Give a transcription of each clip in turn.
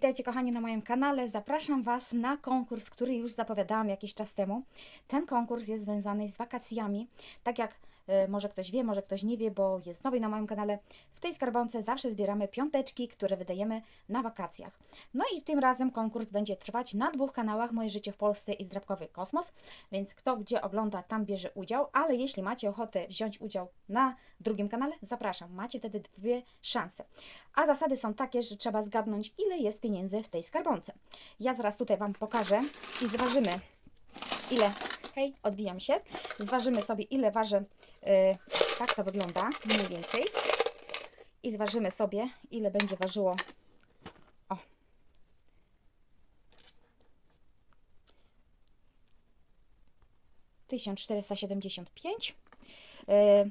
Witajcie kochani na moim kanale. Zapraszam Was na konkurs, który już zapowiadałam jakiś czas temu. Ten konkurs jest związany z wakacjami. Tak jak może ktoś wie, może ktoś nie wie, bo jest nowy na moim kanale. W tej skarbonce zawsze zbieramy piąteczki, które wydajemy na wakacjach. No i tym razem konkurs będzie trwać na dwóch kanałach Moje życie w Polsce i Zdrabkowy Kosmos, więc kto gdzie ogląda, tam bierze udział, ale jeśli macie ochotę wziąć udział na drugim kanale, zapraszam. Macie wtedy dwie szanse. A zasady są takie, że trzeba zgadnąć, ile jest pieniędzy w tej skarbonce. Ja zaraz tutaj Wam pokażę i zważymy, ile. Hej, odbijam się. Zważymy sobie, ile waży. Yy, tak to wygląda, mniej więcej. I zważymy sobie, ile będzie ważyło. O. Tysiąc czterysta siedemdziesiąt pięć. Yy,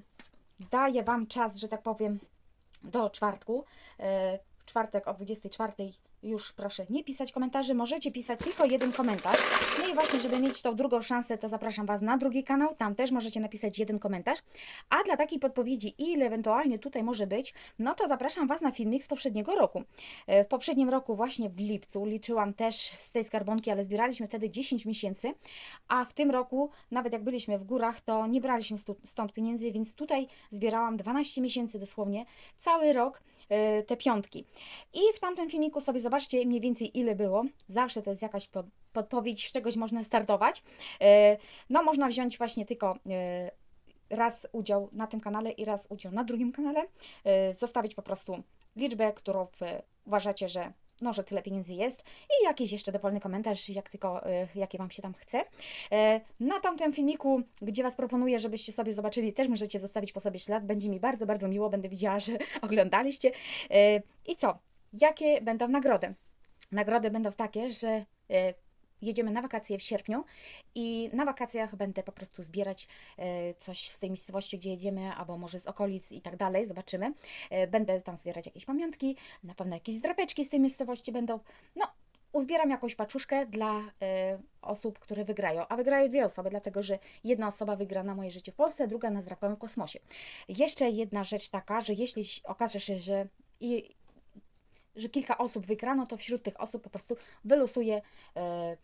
Daję Wam czas, że tak powiem, do czwartku. E, W czwartek o 24 już proszę nie pisać komentarzy, możecie pisać tylko jeden komentarz. No i właśnie, żeby mieć tą drugą szansę, to zapraszam Was na drugi kanał, tam też możecie napisać jeden komentarz. A dla takiej podpowiedzi, ile ewentualnie tutaj może być, no to zapraszam Was na filmik z poprzedniego roku. E, W poprzednim roku, właśnie w lipcu, liczyłam też z tej skarbonki, ale zbieraliśmy wtedy 10 miesięcy, a w tym roku, nawet jak byliśmy w górach, to nie braliśmy stąd pieniędzy, więc tutaj zbierałam 12 miesięcy dosłownie, cały rok te piątki. I w tamtym filmiku sobie zobaczcie mniej więcej ile było. Zawsze to jest jakaś pod, podpowiedź, z czegoś można startować. E, No można wziąć właśnie tylko e, raz udział na tym kanale i raz udział na drugim kanale. Zostawić po prostu liczbę, którą uważacie, że no, że tyle pieniędzy jest i jakiś jeszcze dowolny komentarz, jak tylko, e, jaki Wam się tam chce. E, Na tamtym filmiku, gdzie Was proponuję, żebyście sobie zobaczyli, też możecie zostawić po sobie ślad. Będzie mi bardzo, bardzo miło, będę widziała, że oglądaliście. E, I co? Jakie będą nagrody? Nagrody będą takie, że e, jedziemy na wakacje w sierpniu i na wakacjach będę po prostu zbierać e, coś z tej miejscowości, gdzie jedziemy, albo może z okolic i tak dalej, zobaczymy. E, Będę tam zbierać jakieś pamiątki, na pewno jakieś zdrapeczki z tej miejscowości będą. No, uzbieram jakąś paczuszkę dla e, osób, które wygrają. A wygrają dwie osoby, dlatego że jedna osoba wygra na moje życie w Polsce, druga na zdrapowym kosmosie. Jeszcze jedna rzecz taka, że jeśli okaże się, że i, że kilka osób wygra, no to wśród tych osób po prostu wylosuję e,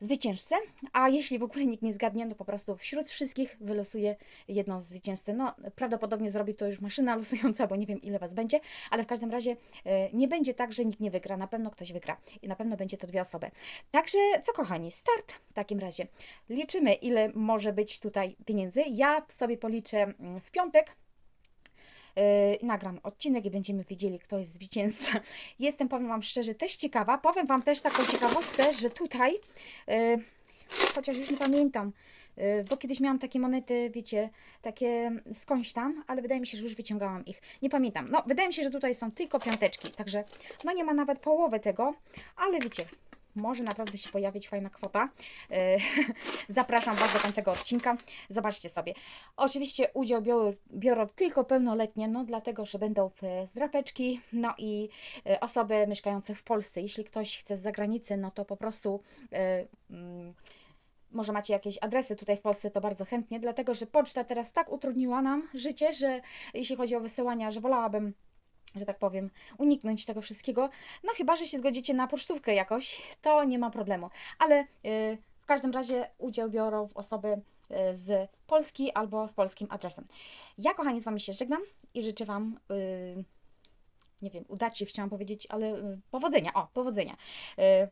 zwycięzcę, a jeśli w ogóle nikt nie zgadnie, no po prostu wśród wszystkich wylosuję jedną zwycięzcę. No, prawdopodobnie zrobi to już maszyna losująca, bo nie wiem ile Was będzie, ale w każdym razie e, nie będzie tak, że nikt nie wygra, na pewno ktoś wygra i na pewno będzie to dwie osoby. Także co kochani, start w takim razie. Liczymy ile może być tutaj pieniędzy. Ja sobie policzę mm, w piątek, Yy, nagram odcinek i będziemy wiedzieli, kto jest zwycięzca. Jestem, powiem Wam szczerze, też ciekawa. Powiem Wam też taką ciekawostkę, że tutaj, yy, chociaż już nie pamiętam, yy, bo kiedyś miałam takie monety, wiecie, takie skądś tam, ale wydaje mi się, że już wyciągałam ich. Nie pamiętam. No, wydaje mi się, że tutaj są tylko piąteczki, także no nie ma nawet połowy tego, ale wiecie, może naprawdę się pojawić fajna kwota. Yy, Zapraszam Was do tamtego odcinka. Zobaczcie sobie. Oczywiście udział biorą, biorą tylko pełnoletnie, no dlatego, że będą w zdrapeczki, no i e, osoby mieszkające w Polsce. Jeśli ktoś chce z zagranicy, no to po prostu e, mm, może macie jakieś adresy tutaj w Polsce, to bardzo chętnie, dlatego, że poczta teraz tak utrudniła nam życie, że jeśli chodzi o wysyłania, że wolałabym że tak powiem, uniknąć tego wszystkiego. No chyba, że się zgodzicie na pocztówkę jakoś, to nie ma problemu. Ale y, w każdym razie udział biorą osoby y, z Polski albo z polskim adresem. Ja, kochani, z Wami się żegnam i życzę Wam, y, nie wiem, udać się chciałam powiedzieć, ale y, powodzenia, o, powodzenia. Y,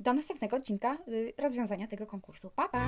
do następnego odcinka y, rozwiązania tego konkursu. Pa, pa!